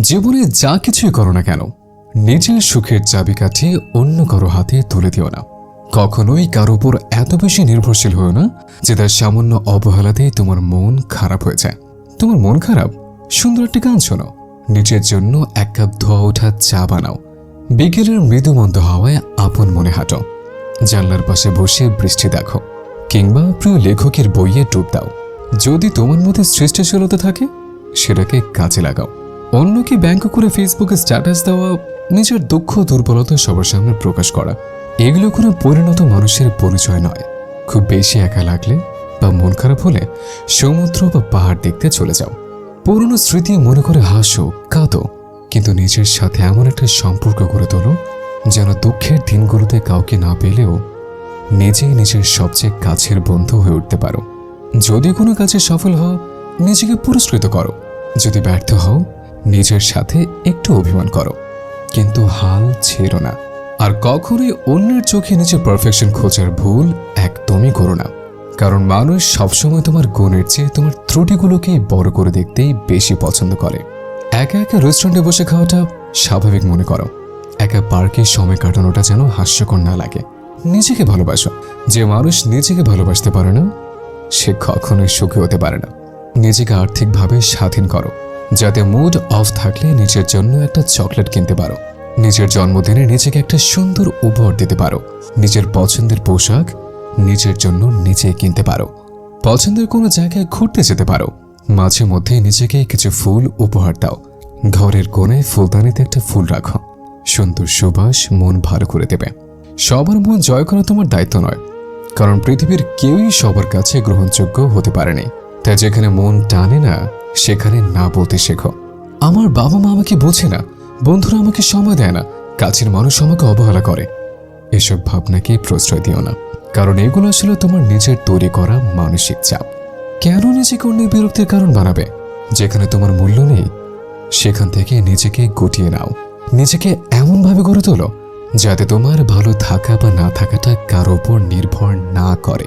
জীবনে যা কিছুই করো না কেন, নিজের সুখের চাবিকাঠি অন্য কারও হাতে তুলে দিও না। কখনোই কারও উপর এত বেশি নির্ভরশীল হও না যে তার সামান্য অবহেলাতেই তোমার মন খারাপ হয়ে যায়। তোমার মন খারাপ? সুন্দর একটি গান শোনো। নিজের জন্য এক কাপ ধোয়া ওঠা চা বানাও। বিকেলের মৃদুমন্দ হাওয়ায় আপন মনে হাঁটো। জানলার পাশে বসে বৃষ্টি দেখো, কিংবা প্রিয় লেখকের বইয়ে ডুব দাও। যদি তোমার মধ্যে সৃষ্টিশীলতা থাকে, সেটাকে কাজে লাগাও। অন্যকে ব্যাংক করে ফেসবুকে স্ট্যাটাস দেওয়া, নিজের দুঃখ দুর্বলতা সবার সামনে প্রকাশ করা, এগুলো কোনো পরিণত মানুষের পরিচয় নয়। খুব বেশি একা লাগলে বা মন খারাপ হলে সমুদ্র বা পাহাড় দেখতে চলে যাও। পুরনো স্মৃতি মনে করে হাসো, কাঁদো, কিন্তু নিজের সাথে এমন একটা সম্পর্ক গড়ে তোলো যেন দুঃখের দিনগুলোতে কাউকে না পেলেও নিজেই নিজের সবচেয়ে কাছের বন্ধু হয়ে উঠতে পারো। যদি কোনো কাজে সফল হও, নিজেকে পুরস্কৃত করো। যদি ব্যর্থ হও নিজের সাথে একটু অভিমান করো। কিন্তু হাল ছেড়ো না। আর কখনোই অন্যের চোখে নিজের পারফেকশন খোঁজার ভুল একদমই করো না। কারণ মানুষ সবসময় তোমার গুণের চেয়ে তোমার ত্রুটিগুলোকে বড় করে দেখতেই বেশি পছন্দ করে। একা একা রেস্টুরেন্টে বসে খাওয়াটা স্বাভাবিক মনে করো। একা পার্কে সময় কাটানোটা যেন হাস্যকর না লাগে। নিজেকে ভালোবাসো। যে মানুষ নিজেকে ভালোবাসতে পারে না, সে কখনোই সুখী হতে পারে না। নিজেকে আর্থিকভাবে স্বাধীন করো। যাতে মুড অফ থাকলে নিজের জন্য একটা চকলেট কিনতে পারো। নিজের জন্মদিনে নিজেকে একটা সুন্দর উপহার দিতে পারো। নিজের পছন্দের পোশাক নিজের জন্য নিজে কিনতে পারো। পছন্দের কোনো জায়গায় ঘুরতে যেতে পারো। মাঝে মধ্যে নিজেকে কিছু ফুল উপহার দাও। ঘরের কোণায় ফুলদানিতে একটা ফুল রাখো। সুন্দর সুবাস মন ভালো করে দেবে। সবার মন জয় করা তোমার দায়িত্ব নয়। কারণ পৃথিবীর কেউই সবার কাছে গ্রহণযোগ্য হতে পারেনি। তাই যেখানে মন টানে না সেখানে না বলতে শেখো। আমার বাবা মা আমাকে বোঝে না। বন্ধুরা আমাকে সময় দেয় না। কাছের মানুষ আমাকে অবহেলা করে। এসব ভাবনাকে প্রশ্রয় দিও না। কারণ এগুলো আসলে তোমার নিজের তৈরি করা মানসিক চাপ। কেন নিজেকে অন্য বিরক্তির কারণ বানাবে? যেখানে তোমার মূল্য নেই, সেখান থেকে নিজেকে গুটিয়ে নাও। নিজেকে এমনভাবে গড়ে তোলো, যাতে তোমার ভালো থাকা বা না থাকাটা কারও উপর নির্ভর না করে।